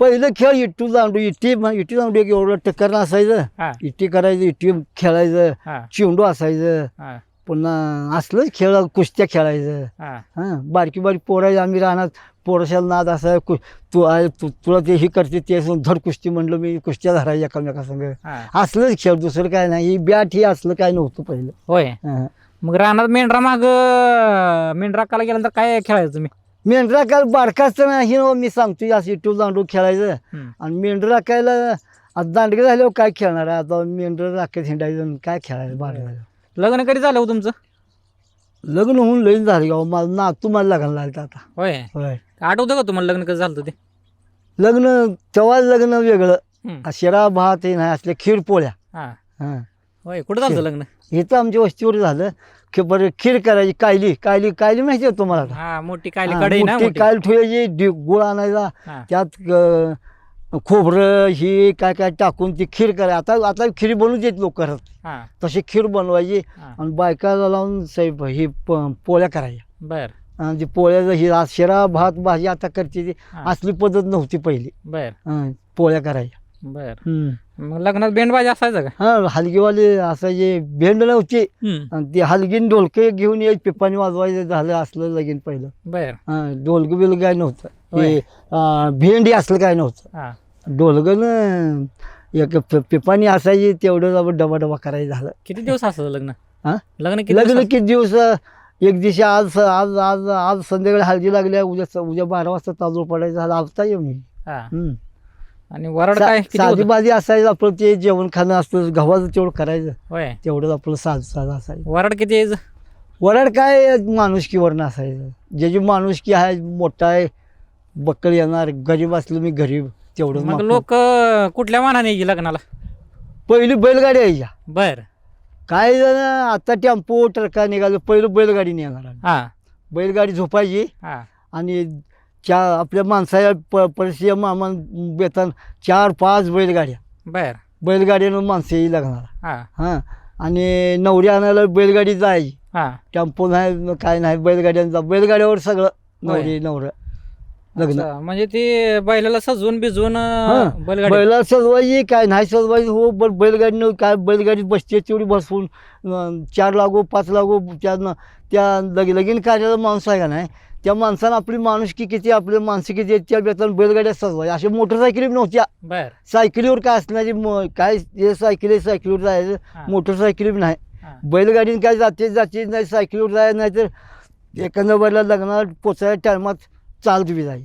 पहिलं खेळ इट्टू दांडू इट्टी म- इट्टी दांडू एक एवढं टक्कर असायचं. इट्टी करायचं इट्टी खेळायचं हा. चिवंडू असायचं. हा. पुन्हा असलंच खेळ कुस्त्या खेळायचं. हा. हां बारकी बारकी पोरं आम्ही राहणार पोरशाला नाद असा कु तू आहे तू तुला ते हे करते ते असं धड कुस्ती म्हणलं मी कुस्त्या धरायच्या एकामेकासंग हा. असलंच खेळ दुसरं काय नाही. ही बॅट ही असलं काय नव्हतं पहिलं. होय. हां. मग रानात मेंढरा माग मेंढराकाला गेल्यानंतर काय खेळायचं तुम्ही? मेंढरा काय बारका असताना ही ना मी सांगतो असं इटू दांडू खेळायचं. आणि मेंढर राखायला आता दांडगे झाल्यावर काय खेळणार आहे? आता मेंढर राखायला हिंडायचं आणि काय खेळायचं? बारा. झाल्यावर. लग्न कधी झालं हो तुमचं? लग्न होऊन लईन झालं गाव माझं ना तुम्हाला लग्न लागलं आता. होय. होय. आठवतं का तुम्हाला लग्न कसं झालं होतं ते? लग्न तेव्हा लग्न वेगळं. हम्म. शिरा भात हे नाही असल्या खीर पोळ्या. हा. हां. होय कुठं झालं होतं लग्न? इथं आमच्या वस्तीवर झालं. की बरं खीर करायची कायली कायली कायली माहिती आहे तुम्हाला? हा मोठी कायली हां, कढई ना मोठी मोठी? कायल ठेवायची डि- गुळ आणायचा हा. त्यात अं, खोबरं ही काय काय टाकून ती खीर करायची. आता आता खीर बनवून देत लोक करत हा. तशी खीर बनवायची हा. आणि बायकाला लावून साहेब ही प- पोळ्या करायच्या. बर. आणि ती पोळ्याचं ही आज शिरा भात भाजी आता करते ती. हा. असली पद्धत नव्हती पहिली. बर. हं, पोळ्या करायच्या. बर. हं. मग लग्नात बेंडबाजी असायचं का? हा हलगीवाले असायचे. भेंड नव्हते. हम्म. आणि ते हलगीन ढोलके घेऊन यायचे. पिपाणी वाजवायचं झालं असलं लगीन पहिलं. बर. हा बिल काय नव्हतं. होय. हे अं, भेंडी असलं काय नव्हतं. हा. ढोलकन एक पि- पिपाणी असायची तेवढं आपण डबा डबा करायचं झालं. किती दिवस असायचं लग्न? हा? लग्न किती लग्न दिवस किती दिवस? एक दिवशी आज आज आज आज संध्याकाळी हळदी लागल्या. उद्या उद्या बारा वाजता तांदूळ पडायचं झालं. आता येऊन. येईल. हा. हम्म. आणि वरड सा- काय? किती साधी होतं? बाजी असायचं आपलं ते जेवण खाणं असतं गव्हाचं तेवढं करायचं. होय. तेवढंच आपलं साध साध असायचं. वरड किती यायचं वराड काय माणुसकीवर नसायचं ज्याची माणुसकी आहे मोठा आहे बक्कळ येणार गरीब असलं मी गरीब तेवढं मग. लोक कुठल्या मानाने यायची लग्नाला? पहिली बैलगाडी यायच्या. बर. काही जण आता टेम्पो ट्रका निघालं पहिलं बैलगाडी निघाणार हा. बैलगाडी झोपायची हा. आणि च्या आपल्या माणसाच्या प परिचय मामा बेतन चार पाच बैलगाड्या. बर. बैलगाडीनं माणसं येई लागणार. हा. हां. आणि नवरी आणायला बैलगाडी जायची. हा. टेम्पो नाही काय नाही बैलगाड्यांचा बैलगाड्यावर सगळं नवरी नवरं. लग्न अच्छा, म्हणजे ते बैलाला सजवून बिजवून हां. बैलगाडी बैला सजवायची काय नाही सजवायची हो ब बैलगाडीनं काय बैलगाडी बसते तेवढी बसवून अं, चार लागो पाच लागो त्या त्या लग लगीन कार्याला माणूस आहे का नाही त्या माणसानं आपली माणुसकी किती आपली माणसं किती त्या बेतान बैलगाड्या सजवायच्या अशा मोटरसायकली नव्हत्या बर सायकलीवर काय असण्याची म- काय जे सायकली सायकलीवर हां. जायचं मोटरसायकली नाही हा. बैलगाडीने काय जाते जाते नाही सायकलीवर जायचं नाही तर एखाद्या बैला लग्नाला पोचायच्या टायमात চাল দিবি যাই